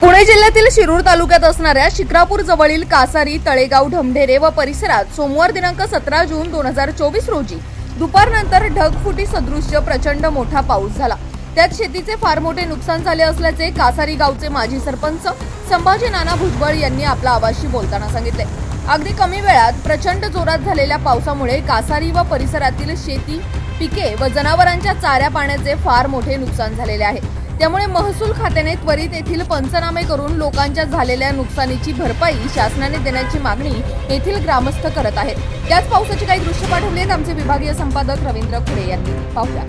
पुणे जिल्ह्यातील शिरूर तालुक्यात असणाऱ्या शिक्रापूर जवळील कासारी तळेगाव ढमढेरे व परिसरात सोमवार दिनांक सतरा जून दोन हजार चोवीस रोजी दुपारनंतर ढगफुटी सदृश्य प्रचंड मोठा पाऊस झाला. त्यात शेतीचे फार मोठे नुकसान झाले असल्याचे कासारी गावचे माजी सरपंच संभाजी नाना भुजबळ यांनी आपला आवाजशी बोलताना सांगितले. अगदी कमी वेळात प्रचंड जोरात झालेल्या पावसामुळे कासारी व परिसरातील शेती पिके व जनावरांच्या चाऱ्या पाण्याचे फार मोठे नुकसान झालेले आहे. त्यामुळे महसूल खात्याने त्वरित येथील पंचनामे करून लोकांच्या झालेल्या नुकसानीची भरपाई शासनाने देण्याची मागणी येथील ग्रामस्थ करत आहेत. त्याच पावसाची काही दृश्य पाठवली आहेत आमचे विभागीय संपादक रवींद्र खुडे यांनी. पाहूया.